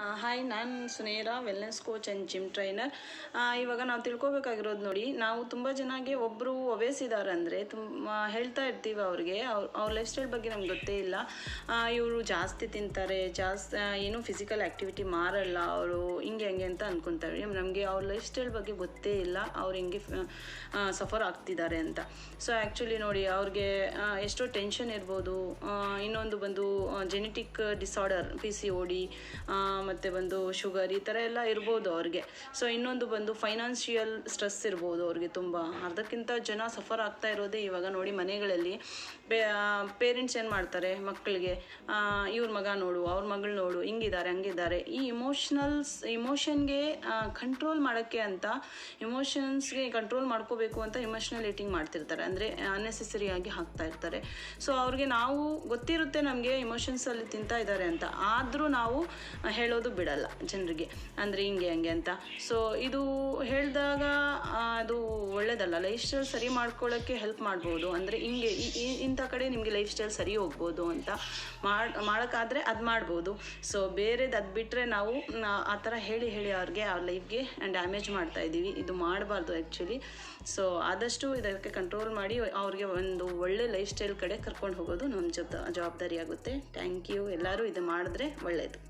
Hi ನಾನು Sunera wellness coach and gym trainer ಇವಾಗ ನಾವು ತಿಳ್ಕೊಬೇಕಾಗಿರೋದು ನೋಡಿ, ನಾವು ತುಂಬ ಜನಗೆ ಒಬ್ಬರು ಒಬೇಸ್ ಇದ್ದಾರೆ ಅಂದರೆ ತುಂಬ ಹೇಳ್ತಾ ಇರ್ತೀವಿ ಅವ್ರಿಗೆ. ಅವ್ರ ಅವ್ರ ಲೈಫ್ ಸ್ಟೈಲ್ ಬಗ್ಗೆ ನಮ್ಗೆ ಗೊತ್ತೇ ಇಲ್ಲ. ಇವರು ಜಾಸ್ತಿ ತಿಂತಾರೆ ಜಾಸ್ತಿ ಏನು ಫಿಸಿಕಲ್ ಆ್ಯಕ್ಟಿವಿಟಿ ಮಾರಲ್ಲ, ಅವರು ಹಿಂಗೆ, ಹಂಗೆ ಅಂತ ಅಂದ್ಕೊತಾರೆ ನಮಗೆ ಅವ್ರ ಲೈಫ್ ಸ್ಟೈಲ್ ಬಗ್ಗೆ ಗೊತ್ತೇ ಇಲ್ಲ, ಅವ್ರು ಹಿಂಗೆ ಸಫರ್ ಆಗ್ತಿದ್ದಾರೆ ಅಂತ. ಸೊ ಆ್ಯಕ್ಚುಲಿ ನೋಡಿ, ಅವ್ರಿಗೆ ಎಷ್ಟೋ ಟೆನ್ಷನ್ ಇರ್ಬೋದು. ಇನ್ನೊಂದು ಬಂದು genetic disorder P C O ಮತ್ತು ಬಂದು ಶುಗರ್ ಈ ಥರ ಎಲ್ಲ ಇರ್ಬೋದು ಅವ್ರಿಗೆ. ಸೊ ಇನ್ನೊಂದು ಬಂದು ಫೈನಾನ್ಷಿಯಲ್ ಸ್ಟ್ರೆಸ್ ಇರ್ಬೋದು ಅವ್ರಿಗೆ ತುಂಬ. ಅರ್ಧಕ್ಕಿಂತ ಜನ ಸಫರ್ ಆಗ್ತಾ ಇರೋದೇ ಇವಾಗ ನೋಡಿ ಮನೆಗಳಲ್ಲಿ. ಪೇರೆಂಟ್ಸ್ ಏನು ಮಾಡ್ತಾರೆ ಮಕ್ಕಳಿಗೆ ಇವ್ರ ಮಗ ನೋಡು, ಅವ್ರ ಮಗಳು ನೋಡು ಹಿಂಗಿದ್ದಾರೆ ಹಂಗಿದ್ದಾರೆ ಈ ಇಮೋಷ್ನಲ್ಸ್ ಇಮೋಷನ್ಗೆ ಕಂಟ್ರೋಲ್ ಮಾಡೋಕ್ಕೆ ಅಂತ ಇಮೋಷನ್ಸ್ಗೆ ಕಂಟ್ರೋಲ್ ಮಾಡ್ಕೋಬೇಕು ಅಂತ ಇಮೋಷ್ನಲ್ ಈಟಿಂಗ್ ಮಾಡ್ತಿರ್ತಾರೆ. ಅಂದರೆ ಅನ್ನೆಸೆಸರಿಯಾಗಿ ಹಾಕ್ತಾ ಇರ್ತಾರೆ. ಸೊ ಅವ್ರಿಗೆ ನಾವು ಗೊತ್ತಿರುತ್ತೆ ನಮಗೆ ಇಮೋಷನ್ಸಲ್ಲಿ ತಿಂತಾ ಇದ್ದಾರೆ ಅಂತ. ಆದರೂ ನಾವು ಹೇಳೋದು ಬಿಡಲ್ಲ ಜನರಿಗೆ, ಅಂದರೆ ಹಿಂಗೆ ಹಂಗೆ ಅಂತ. ಸೊ ಇದು ಹೇಳಿದಾಗ ಅದು ಒಳ್ಳೇದಲ್ಲ. ಲೈಫ್ ಸ್ಟೈಲ್ ಸರಿ ಮಾಡ್ಕೊಳ್ಳೋಕ್ಕೆ ಹೆಲ್ಪ್ ಮಾಡ್ಬೋದು. ಅಂದರೆ ಹಿಂಗೆ ಇಂಥ ಕಡೆ ನಿಮಗೆ ಲೈಫ್ ಸ್ಟೈಲ್ ಸರಿ ಹೋಗ್ಬೋದು ಅಂತ ಮಾಡಿ, ಮಾಡೋಕ್ಕಾದರೆ ಅದು ಮಾಡ್ಬೋದು. ಸೊ ಬೇರೆದು ಅದು ಬಿಟ್ಟರೆ ನಾವು, ಆ ಥರ ಹೇಳಿ ಹೇಳಿ ಅವ್ರಿಗೆ ಅವ್ರ ಲೈಫ್ಗೆ ಡ್ಯಾಮೇಜ್ ಮಾಡ್ತಾ ಇದ್ದೀವಿ. ಇದು ಮಾಡಬಾರ್ದು ಆ್ಯಕ್ಚುಲಿ ಸೊ ಆದಷ್ಟು ಇದಕ್ಕೆ ಕಂಟ್ರೋಲ್ ಮಾಡಿ ಅವ್ರಿಗೆ ಒಂದು ಒಳ್ಳೆ ಲೈಫ್ ಸ್ಟೈಲ್ ಕಡೆ ಕರ್ಕೊಂಡು ಹೋಗೋದು ನಮ್ಮ ಜವಾಬ್ದಾರಿ ಆಗುತ್ತೆ ಥ್ಯಾಂಕ್ ಯು ಎಲ್ಲರೂ ಇದು ಮಾಡಿದ್ರೆ ಒಳ್ಳೆಯದು